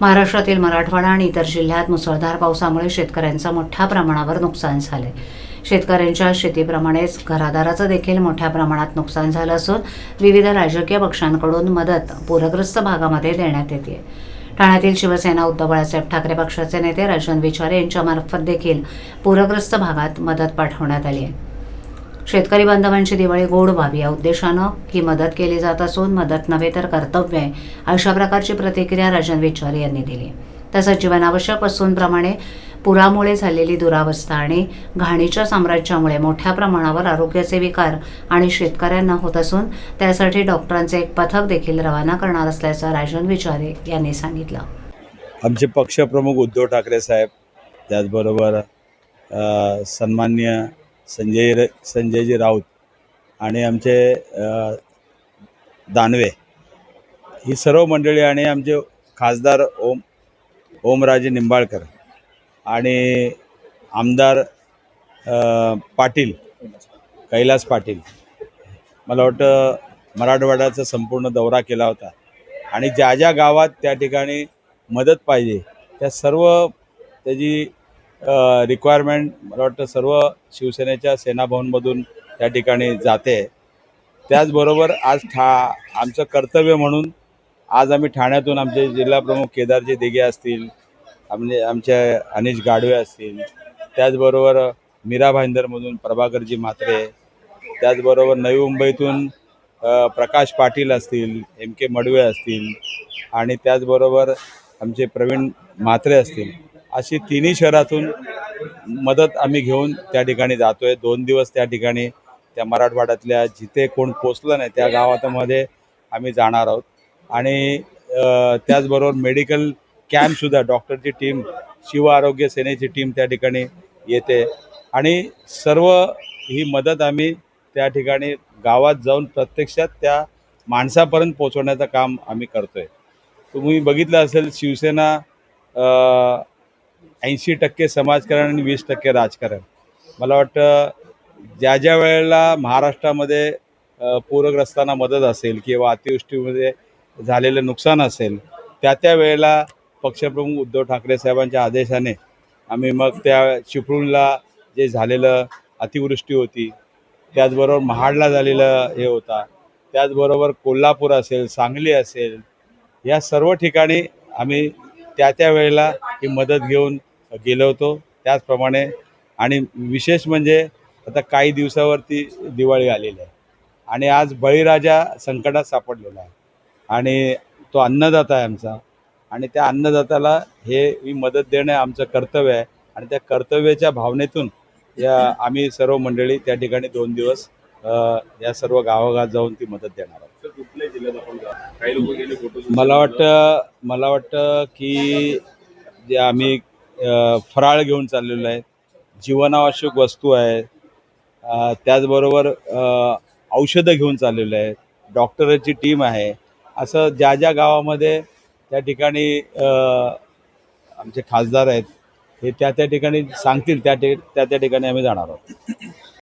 महाराष्ट्रातील मराठवाडा आणि इतर जिल्ह्यात मुसळधार पावसामुळे शेतकऱ्यांचं मोठ्या प्रमाणावर नुकसान झालंय. शेतकऱ्यांच्या शेतीप्रमाणेच घरादाराचं देखील मोठ्या प्रमाणात नुकसान झालं असून विविध राजकीय पक्षांकडून मदत पूरग्रस्त भागामध्ये देण्यात येते ठाण्यातील शिवसेना उद्धव बाळासाहेब ठाकरे पक्षाचे नेते राजन विचारे यांच्यामार्फत देखील पूरग्रस्त भागात मदत पाठवण्यात आली आहे. शेतकरी बांधवांची दिवाळी गोड व्हावी या उद्देशानं ही मदत केली जात असून मदत नव्हे तर कर्तव्य आहे अशा प्रकारची प्रतिक्रिया राजन विचारे यांनी दिली. तसंच जीवनावश्यक वस्तूंप्रमाणे पुरामुळे झालेली दुरावस्था आणि घाणीच्या साम्राज्यामुळे मोठ्या प्रमाणावर आरोग्याचे विकार आणि शेतकऱ्यांना होत असून त्यासाठी डॉक्टरांचे एक पथक देखील रवाना करणार असल्याचं राजन विचारे यांनी सांगितलं. आमचे पक्षप्रमुख उद्धव ठाकरे साहेब त्याचबरोबर सन्मान्य संजय र- संजयजी राऊत आणि आमचे दानवे. ही सर्व मंडळी आणि आमचे खासदार ओम ओमराजे निंबाळकर आणि आमदार पाटील कैलास पाटील. मला वाटतं मराठवाड्याचा संपूर्ण दौरा केला होता आणि ज्या ज्या गावात त्या ठिकाणी मदत पाहिजे त्या सर्व त्याची रिक्वायरमेंट मला वाटतं सर्व शिवसेनेच्या सेनाभवनमधून त्या ठिकाणी जाते. त्याचबरोबर आज ठा आमचं कर्तव्य म्हणून आज आम्ही ठाण्यातून आमचे जिल्हाप्रमुख केदारजी दिघे असतील आमचे आमचे अनिश गाडवे असतील त्याचबरोबर मीरा भाईंदरमधून प्रभाकरजी म्हात्रे त्याचबरोबर नवी मुंबईतून प्रकाश पाटील असतील एम के मडवे असतील आणि त्याचबरोबर आमचे प्रवीण म्हात्रे असतील. अशी तिन्ही शहरातून मदत आम्ही घेऊन त्या ठिकाणी जातोय. दोन दिवस त्या ठिकाणी त्या मराठवाड्यातल्या जिथे कोण पोचलं नाही त्या गावातमध्ये आम्ही जाणार आहोत. आणि त्याचबरोबर मेडिकल कॅम्पसुद्धा डॉक्टरची टीम शिव आरोग्य सेनेची टीम त्या ठिकाणी येते. आणि सर्व ही मदत आम्ही त्या ठिकाणी गावात जाऊन प्रत्यक्षात त्या माणसापर्यंत पोचवण्याचं काम आम्ही करतोय. तुम्ही बघितलं असेल शिवसेना ऐंशी टक्के समाजकारण आणि वीस टक्के राजकारण. मला वाटतं ज्या ज्या वेळेला महाराष्ट्रामध्ये पूरग्रस्तांना मदत असेल किंवा अतिवृष्टीमध्ये झालेलं नुकसान असेल त्या त्या वेळेला पक्षप्रमुख उद्धव ठाकरे साहेबांच्या आदेशाने आम्ही मग त्या चिपळूणला जे झालेलं अतिवृष्टी होती त्याचबरोबर महाडला झालेलं हे होता त्याचबरोबर कोल्हापूर असेल सांगली असेल या सर्व ठिकाणी आम्ही त्या त्या वेळेला ही मदत घेऊन गेलो होतो त्याचप्रमाणे. आणि विशेष म्हणजे आता काही दिवसावरती दिवाळी आलेली आहे. आणि आज बळीराजा संकटात सापडलेला आहे. आणि तो अन्नदाता आहे आमचा. आणि त्या अन्नदात्याला हे ही मदत देणं आमचं कर्तव्य आहे. आणि त्या कर्तव्याच्या भावनेतून या आम्ही सर्व मंडळी त्या ठिकाणी दोन दिवस या सर्व गावागावात जाऊन ती मदत देणार आहोत. मला वाटतं मला वाटतं की जे आम्ही फराळ घेऊन चाललेलो आहे. जीवनावश्यक वस्तू आहे त्याचबरोबर औषधं घेऊन चाललेलो आहे. डॉक्टरची टीम आहे. असं ज्या ज्या गावामध्ये त्या ठिकाणी आमचे खासदार आहेत हे त्या त्या ठिकाणी सांगतील त्या ठि त्या त्या ठिकाणी आम्ही जाणार आहोत.